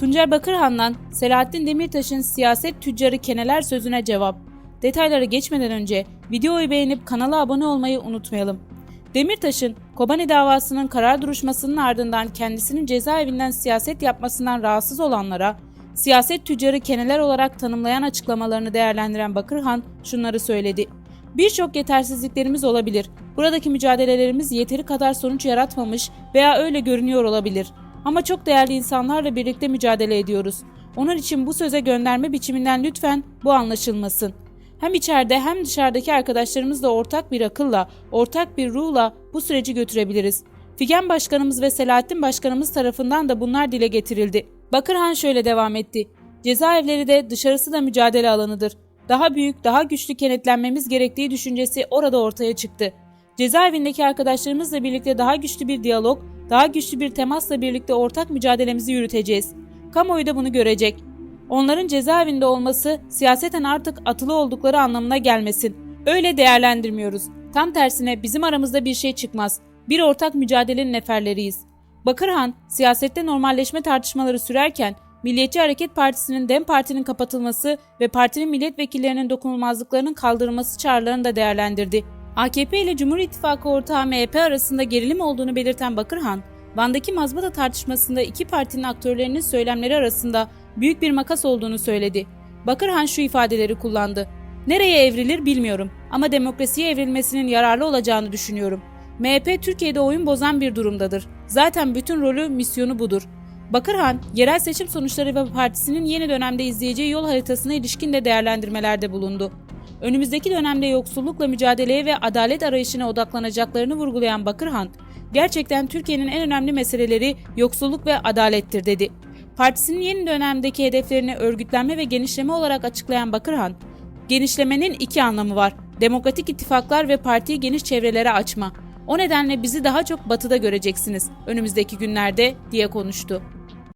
Tuncer Bakırhan'dan Selahattin Demirtaş'ın siyaset tüccarı keneler sözüne cevap. Detaylara geçmeden önce videoyu beğenip kanala abone olmayı unutmayalım. Demirtaş'ın Kobani davasının karar duruşmasının ardından kendisinin cezaevinden siyaset yapmasından rahatsız olanlara siyaset tüccarı keneler olarak tanımlayan açıklamalarını değerlendiren Bakırhan şunları söyledi. Birçok yetersizliklerimiz olabilir. Buradaki mücadelelerimiz yeteri kadar sonuç yaratmamış veya öyle görünüyor olabilir. Ama çok değerli insanlarla birlikte mücadele ediyoruz. Onun için bu söze gönderme biçiminden lütfen bu anlaşılmasın. Hem içeride hem dışarıdaki arkadaşlarımızla ortak bir akılla, ortak bir ruhla bu süreci götürebiliriz. Figen Başkanımız ve Selahattin Başkanımız tarafından da bunlar dile getirildi. Bakırhan şöyle devam etti. Cezaevleri de dışarısı da mücadele alanıdır. Daha büyük, daha güçlü kenetlenmemiz gerektiği düşüncesi orada ortaya çıktı. Cezaevindeki arkadaşlarımızla birlikte daha güçlü bir diyalog, daha güçlü bir temasla birlikte ortak mücadelemizi yürüteceğiz. Kamuoyu da bunu görecek. Onların cezaevinde olması siyaseten artık atılı oldukları anlamına gelmesin. Öyle değerlendirmiyoruz. Tam tersine bizim aramızda bir şey çıkmaz. Bir ortak mücadelenin neferleriyiz. Bakırhan, siyasette normalleşme tartışmaları sürerken Milliyetçi Hareket Partisi'nin DEM Parti'nin kapatılması ve partinin milletvekillerinin dokunulmazlıklarının kaldırılması çağrılarını da değerlendirdi. AKP ile Cumhur İttifakı ortağı MHP arasında gerilim olduğunu belirten Bakırhan, Van'daki mazbata tartışmasında iki partinin aktörlerinin söylemleri arasında büyük bir makas olduğunu söyledi. Bakırhan şu ifadeleri kullandı. Nereye evrilir bilmiyorum ama demokrasiye evrilmesinin yararlı olacağını düşünüyorum. MHP Türkiye'de oyun bozan bir durumdadır. Zaten bütün rolü, misyonu budur. Bakırhan, yerel seçim sonuçları ve partisinin yeni dönemde izleyeceği yol haritasına ilişkin de değerlendirmelerde bulundu. Önümüzdeki dönemde yoksullukla mücadeleye ve adalet arayışına odaklanacaklarını vurgulayan Bakırhan, gerçekten Türkiye'nin en önemli meseleleri yoksulluk ve adalettir dedi. Partisinin yeni dönemdeki hedeflerini örgütlenme ve genişleme olarak açıklayan Bakırhan, genişlemenin iki anlamı var. Demokratik ittifaklar ve partiyi geniş çevrelere açma. O nedenle bizi daha çok batıda göreceksiniz önümüzdeki günlerde diye konuştu.